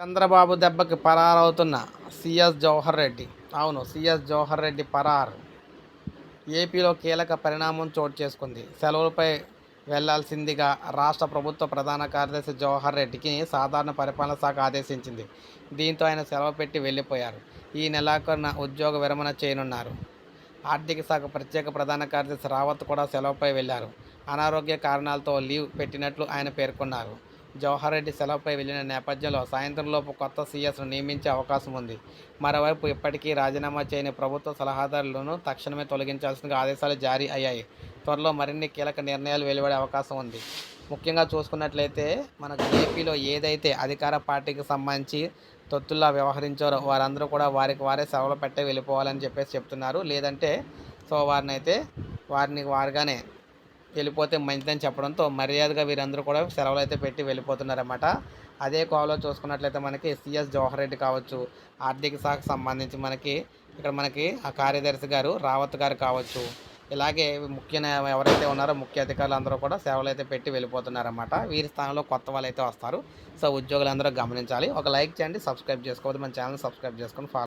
చంద్రబాబు దెబ్బకి పరారవుతున్న సిఎస్ జవహర్ రెడ్డి. అవును సిఎస్ జవహర్ రెడ్డి పరారు. ఏపీలో కీలక పరిణామం చోటు చేసుకుంది. సెలవులపై వెళ్ళాల్సిందిగా రాష్ట్ర ప్రభుత్వ ప్రధాన కార్యదర్శి జవహర్ రెడ్డికి సాధారణ పరిపాలన శాఖ ఆదేశించింది. దీంతో ఆయన సెలవు పెట్టి వెళ్ళిపోయారు. ఈ నెలాఖరున ఉద్యోగ విరమణ చేయనున్నారు. ఆర్థిక శాఖ ప్రత్యేక ప్రధాన కార్యదర్శి రావత్ కూడా సెలవుపై వెళ్ళారు. అనారోగ్య కారణాలతో లీవ్ పెట్టినట్లు ఆయన పేర్కొన్నారు. జవహర్ రెడ్డి సెలవుపై వెళ్ళిన నేపథ్యంలో సాయంత్రంలోపు కొత్త సీఎస్ను నియమించే అవకాశం ఉంది. మరోవైపు ఇప్పటికీ రాజీనామా చేయని ప్రభుత్వ సలహాదారులను తక్షణమే తొలగించాల్సిన ఆదేశాలు జారీ అయ్యాయి. త్వరలో మరిన్ని కీలక నిర్ణయాలు వెలువడే అవకాశం ఉంది. ముఖ్యంగా చూసుకున్నట్లయితే మనకు ఏపీలో ఏదైతే అధికార పార్టీకి సంబంధించి తొత్తుల్లా వ్యవహరించారో వారందరూ కూడా వారికి వారే సెలవులు పెట్టే వెళ్ళిపోవాలని చెప్పేసి చెప్తున్నారు. లేదంటే సో వారిని అయితే వారిని వారిగానే వెళ్ళిపోతే మంచిదని చెప్పడంతో మర్యాదగా వీరందరూ కూడా సెలవులు అయితే పెట్టి వెళ్ళిపోతున్నారన్నమాట. అదే కోవలో చూసుకున్నట్లయితే మనకి సిఎస్ జవహర్ రెడ్డి కావచ్చు ఆర్థిక శాఖకు సంబంధించి మనకి ఇక్కడ మనకి ఆ కార్యదర్శి గారు రావత్ గారు కావచ్చు. ఇలాగే ముఖ్య ఎవరైతే ఉన్నారో ముఖ్య అధికారులు అందరూ కూడా సేవలు అయితే పెట్టి వెళ్ళిపోతున్నారన్నమాట. వీరి స్థానంలో కొత్త వాళ్ళు అయితే వస్తారు. సో ఉద్యోగులందరూ గమనించాలి. ఒక లైక్ చేయండి సబ్స్క్రైబ్ చేసుకోవద్దు. మన ఛానల్ సబ్స్క్రైబ్ చేసుకొని ఫాలో